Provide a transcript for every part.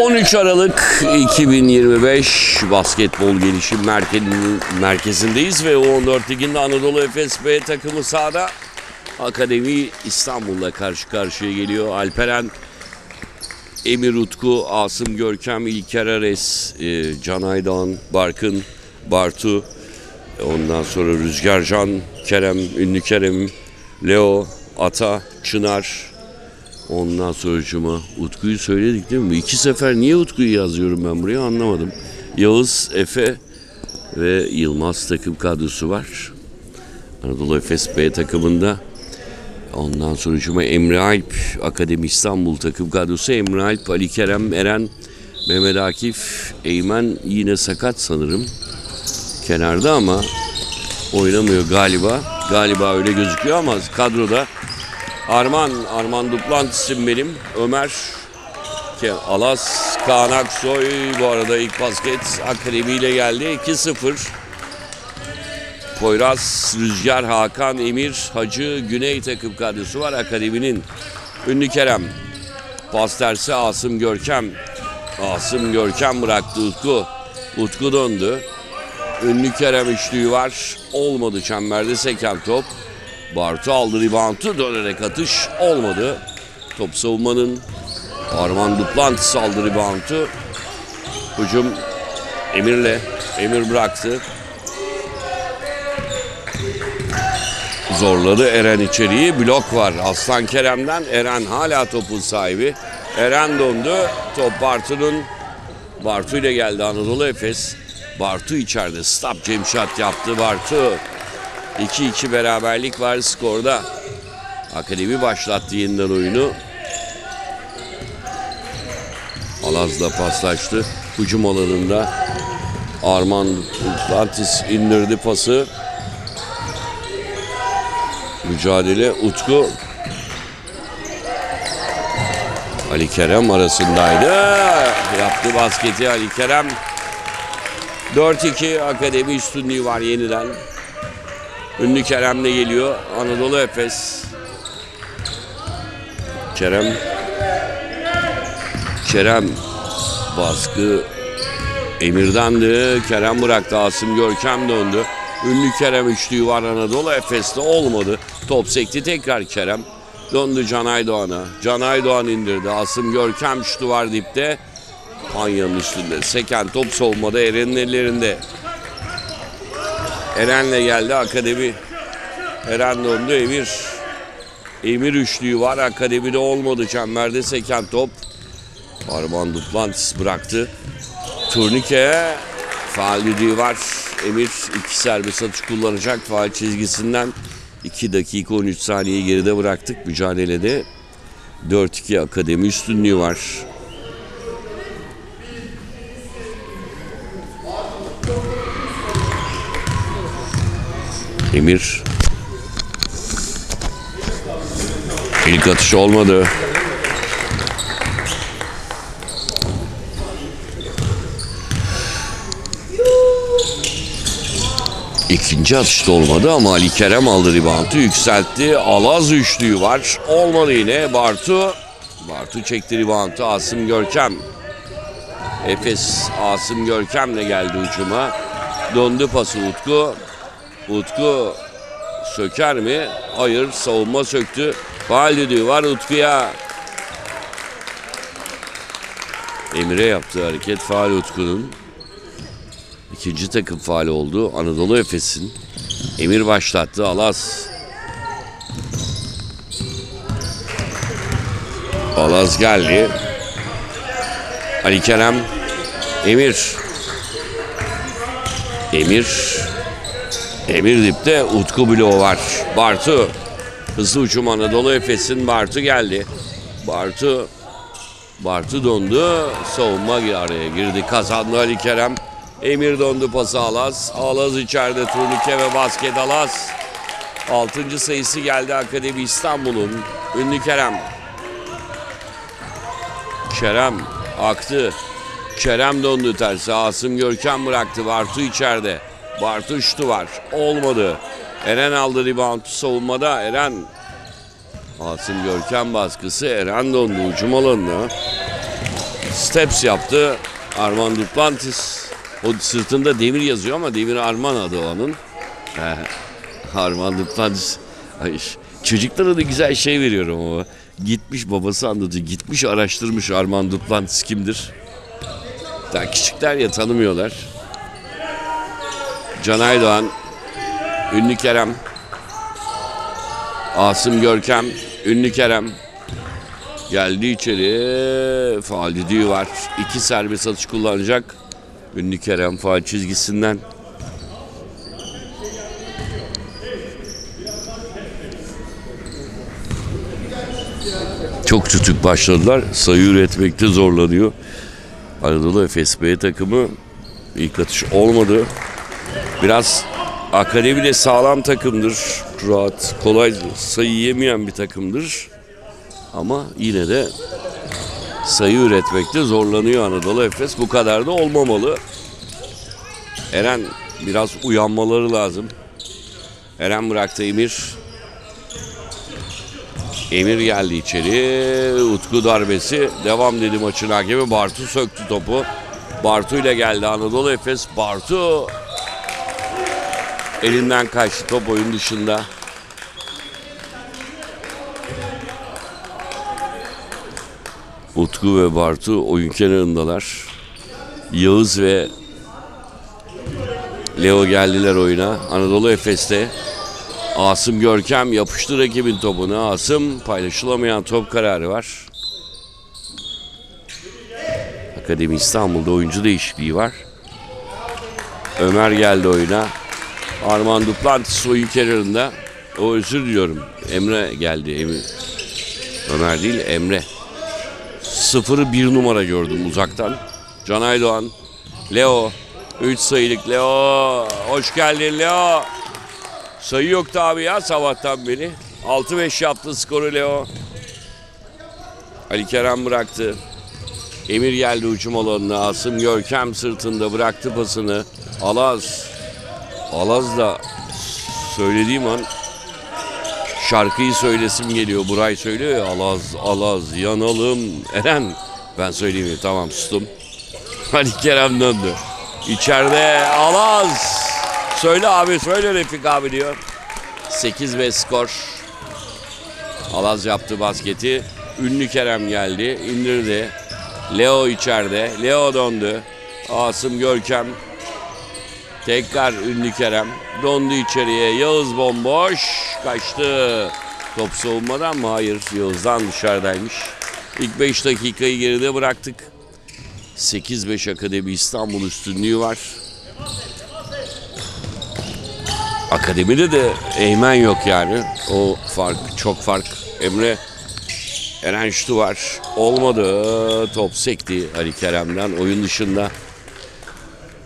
13 Aralık 2025 basketbol gelişim merkezindeyiz ve U14 Ligi'nde Anadolu Efes B takımı sahada Akademi İstanbul'la karşı karşıya geliyor. Alperen Emir Utku, Asım Görkem, İlker Ares, e, Can Aydoğan, Barkın, Bartu, ondan sonra Rüzgar Can, Kerem, Ünlü Kerem, Leo, Ata, Çınar, Ondan sonra cuma Utku'yu söyledik değil mi? İki sefer niye Utku'yu yazıyorum ben buraya anlamadım. Yağız, Efe ve Yılmaz takım kadrosu var. Anadolu Efes B takımında. Ondan sonra cuma Emre Alp, Akademi İstanbul takım kadrosu. Emre Alp, Ali Kerem, Eren, Mehmet Akif, Eymen yine sakat sanırım. Kenarda ama oynamıyor galiba. Galiba öyle gözüküyor ama kadroda Arman, Arman Duplantis'im benim. Ömer, Alas, Kaan Aksoy bu arada ilk basket akademiyle geldi. 2-0. Poyraz, Rüzgar, Hakan, Emir, Hacı, Güney takım kadrosu var akademinin. Ünlü Kerem, pas tersi Asım Görkem. Asım Görkem bıraktı Utku. Utku döndü. Ünlü Kerem üçlüğü var. Olmadı çemberde seken top. Bartu aldı reboundu dönerek atış olmadı. Top savunmanın Arman Duplantis aldı reboundu. Hücum Emir'le. Emir bıraktı. Zorladı Eren içeriği. Blok var Aslan Kerem'den. Eren hala topun sahibi. Eren döndü. Top Bartu'nun Bartu ile geldi Anadolu Efes. Bartu içeride. Stop Cemşat yaptı Bartu. 2-2 beraberlik var skorda. Akademi başlattı yeniden oyunu. Alaz'la paslaştı. Hücum alanında Arman Atlantis indirdi pası. Mücadele Utku Ali Kerem arasındaydı. Yaptı basketi Ali Kerem. 4-2 akademi üstünlüğü var yeniden. Ünlü Kerem'le geliyor. Anadolu Efes. Kerem. Kerem. Baskı Emir'dendi. Kerem bıraktı. Asım Görkem döndü. Ünlü Kerem üçlüğü var Anadolu Efes'te olmadı. Top sekti tekrar Kerem. Döndü Can Aydoğan'a. Can Aydoğan indirdi. Asım Görkem şutu var dipte. Panya'nın üstünde. Seken top savunmada Eren'in ellerinde. Eren'le geldi akademi. Eren döndü Emir. Emir üçlüğü var. Akademide olmadı. Çemberde seken top. Arman Duplantis bıraktı. Turnike faal düdüğü var. Emir iki serbest atış kullanacak faal çizgisinden. 2 dakika 13 saniye geride bıraktık mücadelede. 4-2 akademi üstünlüğü var. Emir. İlk atış olmadı. İkinci atışta olmadı ama Ali Kerem aldı reboundu yükseltti. Alaz üçlüğü var. Olmadı yine Bartu. Bartu çekti reboundu. Asım Görkem. Efes Asım Görkem'le geldi ucuma. Döndü pası Utku. Utku söker mi? Hayır savunma söktü. Faal düdüğü var Utku'ya. Emre yaptığı hareket faal Utku'nun. İkinci takım faal oldu. Anadolu Efes'in. Emir başlattı. Alaz. Alaz geldi. Ali Kerem. Emir. Emir. Emir dipte Utku bloğu var. Bartu. Hızlı uçum Anadolu Efes'in Bartu geldi. Bartu Bartu dondu. Savunma araya girdi. Kazandı Ali Kerem. Emir dondu pası Alaz. Alaz içeride turnike ve basket Alaz. Altıncı sayısı geldi Akademi İstanbul'un. Ünlü Kerem. Kerem aktı. Kerem dondu tersi. Asım Görkem bıraktı. Bartu içeride. Bartu şutu var. Olmadı. Eren aldı rebound savunmada. Eren Asım Görkem baskısı. Eren dondu ucum alanına. Steps yaptı. Armand Duplantis. O sırtında Demir yazıyor ama Demir Arman adı onun. He, Armand Duplantis. Ay, çocuklara da güzel şey veriyorum ama. Gitmiş babası anlatıyor. Gitmiş araştırmış Armand Duplantis kimdir. Daha küçükler ya tanımıyorlar. Can Aydoğan, Ünlü Kerem, Asım Görkem, Ünlü Kerem geldi içeri. Faal düdüğü var. İki serbest atış kullanacak. Ünlü Kerem faal çizgisinden. Çok tutuk başladılar. Sayı üretmekte zorlanıyor. Anadolu Efes B takımı ilk atış olmadı. Biraz akademi de sağlam takımdır. Rahat, kolay sayı yemeyen bir takımdır. Ama yine de sayı üretmekte zorlanıyor Anadolu Efes. Bu kadar da olmamalı. Eren biraz uyanmaları lazım. Eren bıraktı Emir. Emir geldi içeri. Utku darbesi. Devam dedi maçın hakemi. Bartu söktü topu. Bartu ile geldi Anadolu Efes. Bartu elinden kaçtı top oyun dışında. Utku ve Bartu oyun kenarındalar. Yağız ve Leo geldiler oyuna. Anadolu Efes'te Asım Görkem yapıştı rakibin topuna. Asım paylaşılamayan top kararı var. Akademi İstanbul'da oyuncu değişikliği var. Ömer geldi oyuna. Armand Duplantis oyun kenarında. O özür diliyorum. Emre geldi. Emre. Ömer değil Emre. Sıfırı bir numara gördüm uzaktan. Can Aydoğan. Leo. 3 sayılık Leo. Hoş geldin Leo. Sayı yoktu abi ya sabahtan beri. 6-5 yaptı skoru Leo. Ali Kerem bıraktı. Emir geldi uçum alanına. Asım Görkem sırtında bıraktı pasını. Alaz. Alaz da söylediğim an şarkıyı söylesim geliyor. Buray söylüyor ya Alaz Alaz yanalım. Eren ben söyleyeyim? Tamam sustum. Ali Kerem döndü. İçeride Alaz. Söyle abi söyle Refik abi diyor. 8 ve skor. Alaz yaptı basketi. Ünlü Kerem geldi. indirdi. Leo içeride. Leo döndü. Asım Görkem. Tekrar Ünlü Kerem. Dondu içeriye. Yağız bomboş. Kaçtı. Top savunmadan mı? Hayır. Yağız'dan dışarıdaymış. İlk 5 dakikayı geride bıraktık. 8-5 Akademi İstanbul üstünlüğü var. Akademide de Eymen yok yani. O fark, çok fark. Emre Eren şutu var. Olmadı. Top sekti Ali Kerem'den. Oyun dışında.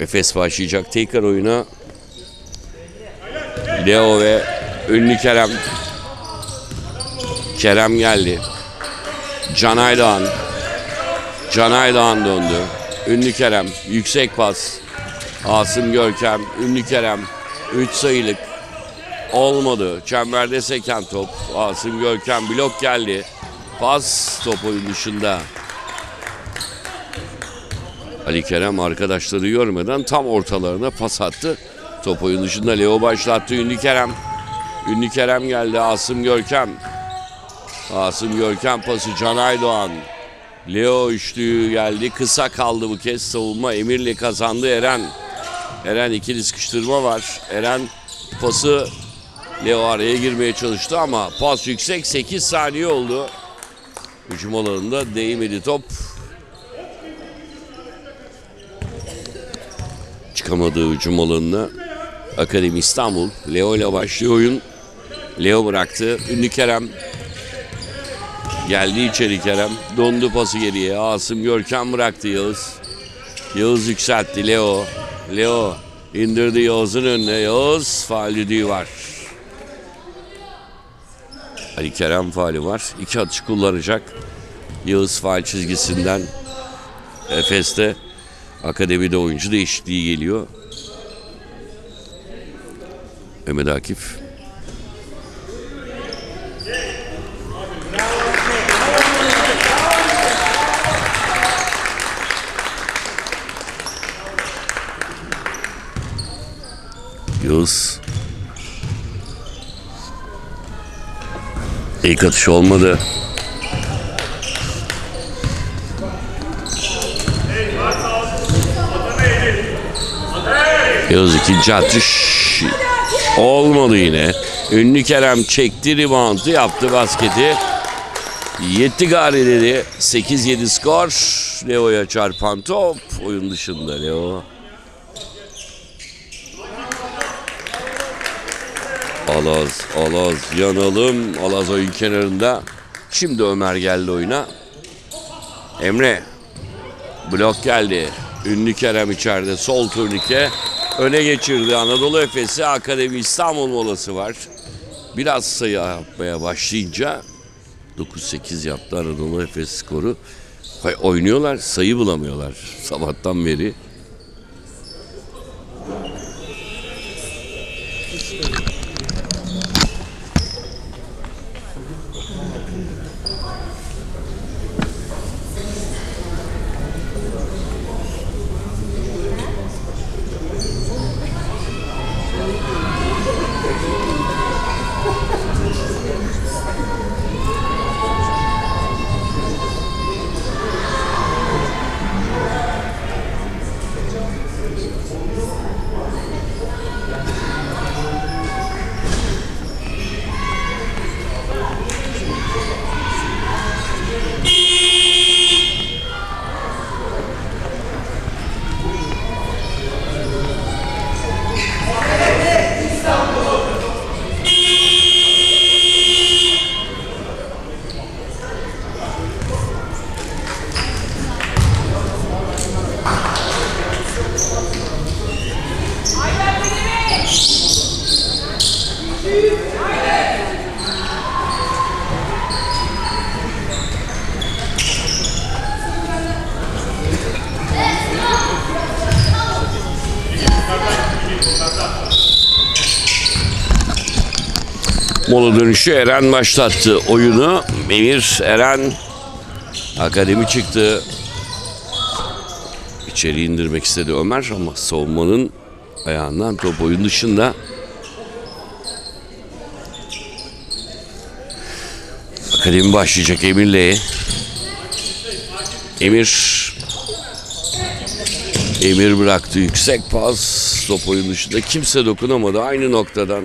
Efes başlayacak tekrar oyuna. Leo ve ünlü Kerem. Kerem geldi. Can Aydoğan. Can Aydoğan döndü. Ünlü Kerem. Yüksek pas. Asım Görkem. Ünlü Kerem. 3 sayılık. Olmadı. Çemberde seken top. Asım Görkem blok geldi. Pas top oyun dışında. Ali Kerem arkadaşları görmeden tam ortalarına pas attı. Top oyun dışında Leo başlattı. Ünlü Kerem. Ünlü Kerem geldi. Asım Görkem. Asım Görkem pası Can Aydoğan. Leo üçlüğü geldi. Kısa kaldı bu kez savunma. Emirli kazandı Eren. Eren ikili sıkıştırma var. Eren pası Leo araya girmeye çalıştı ama pas yüksek 8 saniye oldu. Hücum alanında değmedi top. Çıkamadığı hücum alanına Akademi İstanbul. Leo ile başlıyor oyun. Leo bıraktı. Ünlü Kerem geldi içeri Kerem. Dondu pası geriye. Asım Görkem bıraktı Yağız. Yağız yükseltti Leo. Leo indirdi Yağız'ın önüne. Yağız faal düdüğü var. Ali Kerem faali var. İki atış kullanacak. Yağız faal çizgisinden. Efes'te Akademide oyuncu değişikliği geliyor. Mehmet Akif. Yağız. İlk atış olmadı. Yağız ikinci atış olmadı yine. Ünlü Kerem çekti reboundu yaptı basketi. Yetti gari dedi. 8-7 skor. Leo'ya çarpan top. Oyun dışında Leo. Alaz, Alaz yanalım. Alaz oyun kenarında. Şimdi Ömer geldi oyuna. Emre. Blok geldi. Ünlü Kerem içeride sol turnike. Öne geçirdi Anadolu Efes'i. Akademi İstanbul molası var. Biraz sayı yapmaya başlayınca 9-8 yaptı Anadolu Efes skoru. Oynuyorlar sayı bulamıyorlar sabahtan beri. Mola dönüşü Eren başlattı oyunu. Emir Eren akademi çıktı. İçeri indirmek istedi Ömer ama savunmanın ayağından top oyun dışında. Akademi başlayacak Emir'le. Emir Emir bıraktı yüksek pas top oyun dışında kimse dokunamadı aynı noktadan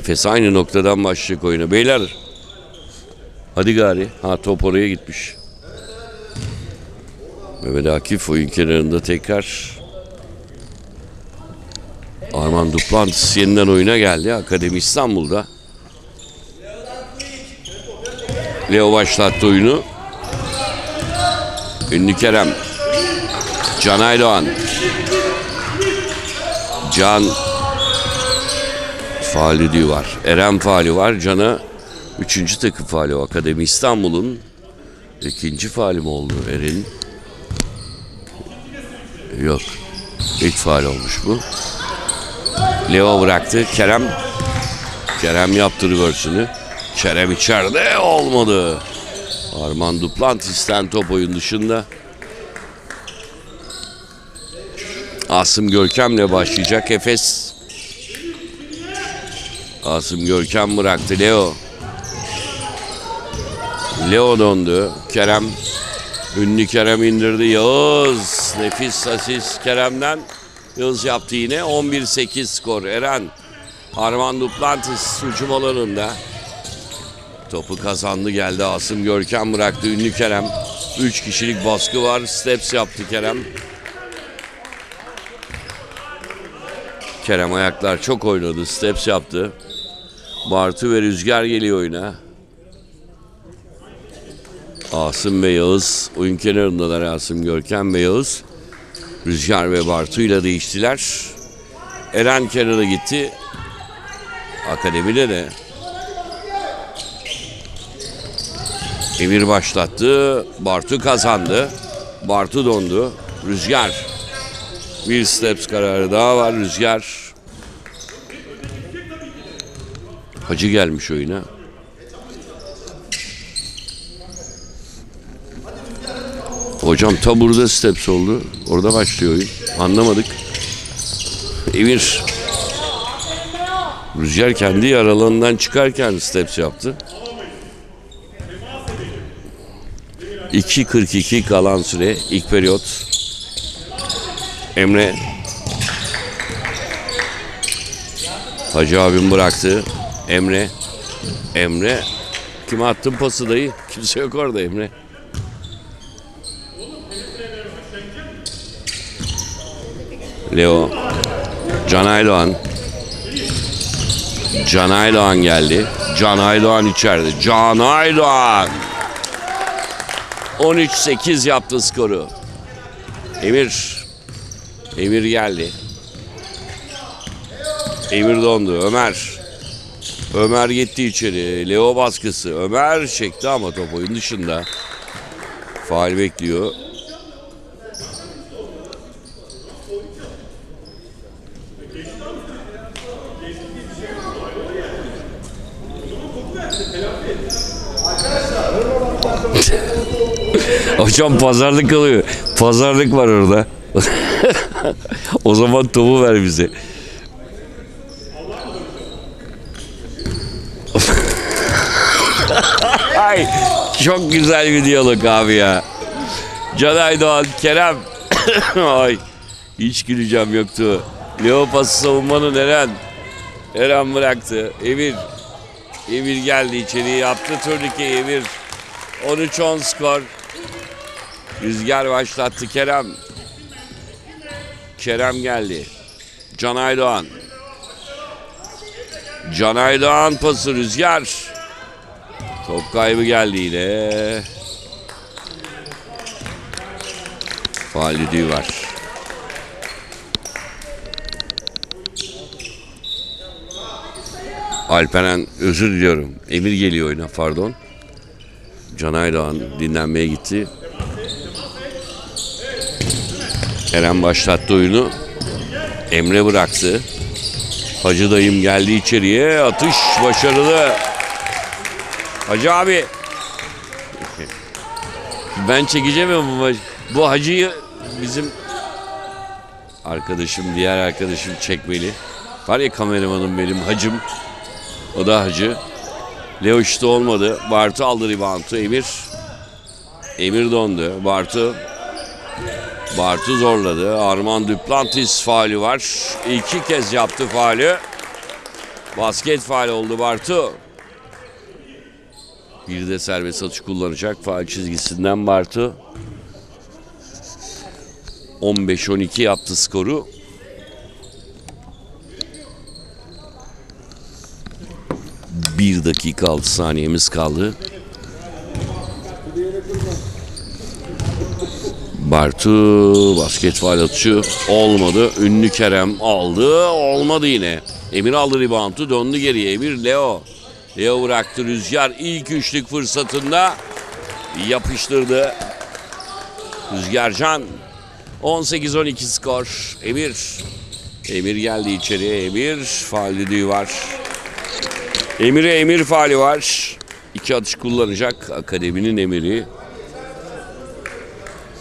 Efes aynı noktadan başlayacak oyuna. Beyler. Hadi gari. Ha top oraya gitmiş. Mehmet Akif oyun kenarında tekrar. Arman Duplantis yeniden oyuna geldi. Akademi İstanbul'da. Leo başlattı oyunu. Ünlü Kerem. Can Aydoğan. Can diyor var. Eren faali var. Can'a üçüncü takım faali o. Akademi İstanbul'un ikinci faali mi oldu Eren'in? Yok. İlk faal olmuş bu. Leo bıraktı. Kerem Kerem yaptı reverse'ünü. Kerem içeride olmadı. Armand Duplantis'ten top oyun dışında. Asım Görkem'le başlayacak. Efes Asım Görkem bıraktı Leo. Leo dondu. Kerem ünlü Kerem indirdi. Yağız nefis asist Kerem'den. Yağız yaptı yine. 11-8 skor. Eren Armand Duplantis hücum alanında. Topu kazandı geldi. Asım Görkem bıraktı. Ünlü Kerem. 3 kişilik baskı var. Steps yaptı Kerem. Kerem ayaklar çok oynadı. Steps yaptı. Bartu ve Rüzgar geliyor oyuna. Asım ve Yağız oyun kenarındalar Asım Görkem ve Yağız. Rüzgar ve Bartu ile değiştiler. Eren kenara gitti. Akademide de Emir başlattı. Bartu kazandı. Bartu dondu. Rüzgar. Bir steps kararı daha var. Rüzgar. Hacı gelmiş oyuna. Hocam ta burada steps oldu. Orada başlıyor oyun. Anlamadık. Emir. Rüzgar kendi yaralarından çıkarken steps yaptı. 2.42 kalan süre ilk periyot. Emre Hacı abim bıraktı. Emre Emre kime attın pası dayı? Kimse yok orada Emre. Leo Can Aydoğan Can Aydoğan geldi. Can Aydoğan içeride. Can Aydoğan 13-8 yaptı skoru. Emir Emir geldi. Emir dondu. Ömer. Ömer gitti içeri. Leo baskısı. Ömer çekti ama top oyun dışında. Faal bekliyor. Hocam pazarlık alıyor. Pazarlık var orada. o zaman topu ver bize. Ay çok güzel bir diyalog abi ya. Can Aydoğan, Kerem. Ay hiç güleceğim yoktu. Leo pası savunmanın Eren. Eren bıraktı. Emir. Emir geldi içeriye yaptı turnikeyi Emir. 13-10 skor. Rüzgar başlattı Kerem. Kerem geldi. Can Aydoğan. Can Aydoğan pası Rüzgar. Top kaybı geldi yine. Faal düdüğü var. Alperen özür diliyorum. Emir geliyor oyuna pardon. Can Aydoğan dinlenmeye gitti. Eren başlattı oyunu. Emre bıraktı. Hacı dayım geldi içeriye. Atış başarılı. Hacı abi. Ben çekeceğim ya bu hacıyı bizim arkadaşım, diğer arkadaşım çekmeli. Var ya kameramanım benim hacım. O da hacı. Leo işte olmadı. Bartu aldı reboundu. Emir. Emir dondu. Bartu. Bartu zorladı. Armand Duplantis faali var. İki kez yaptı faali. Basket faali oldu Bartu. Bir de serbest atış kullanacak. Faal çizgisinden Bartu. 15-12 yaptı skoru. Bir dakika 6 saniyemiz kaldı. Bartu basket faal atışı olmadı. Ünlü Kerem aldı. Olmadı yine. Emir aldı reboundu döndü geriye. Emir Leo. Leo bıraktı Rüzgar ilk üçlük fırsatında yapıştırdı. Rüzgar Can 18-12 skor. Emir. Emir geldi içeriye. Emir faal düdüğü var. Emir'e Emir faali var. İki atış kullanacak akademinin Emir'i.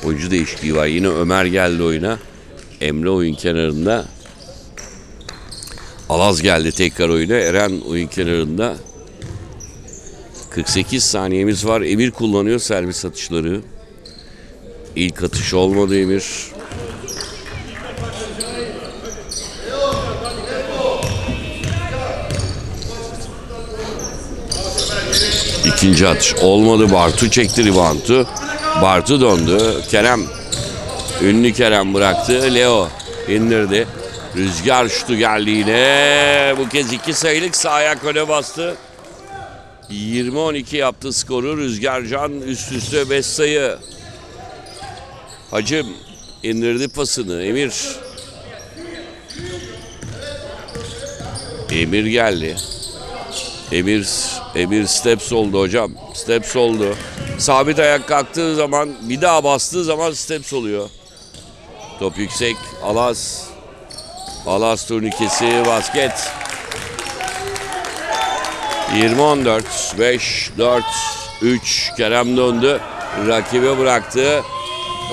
Oyuncu değişikliği var. Yine Ömer geldi oyuna. Emre oyun kenarında. Alaz geldi tekrar oyuna. Eren oyun kenarında. 48 saniyemiz var. Emir kullanıyor servis atışları. İlk atış olmadı Emir. İkinci atış olmadı. Bartu çekti reboundu. Bartu döndü. Kerem. Ünlü Kerem bıraktı. Leo indirdi. Rüzgar şutu geldi yine. Bu kez iki sayılık sağ ayak öne bastı. 20-12 yaptı skoru. Rüzgar Can üst üste 5 sayı. Hacım indirdi pasını. Emir. Emir geldi. Emir Emir steps oldu hocam. Steps oldu. Sabit ayak kalktığı zaman bir daha bastığı zaman steps oluyor. Top yüksek. Alas. Alas turnikesi basket. 20-14. 5, 4, 3. Kerem döndü. Rakibe bıraktı.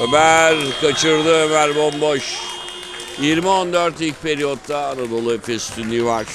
Ömer kaçırdı Ömer bomboş. 20-14 ilk periyotta Anadolu Efes var.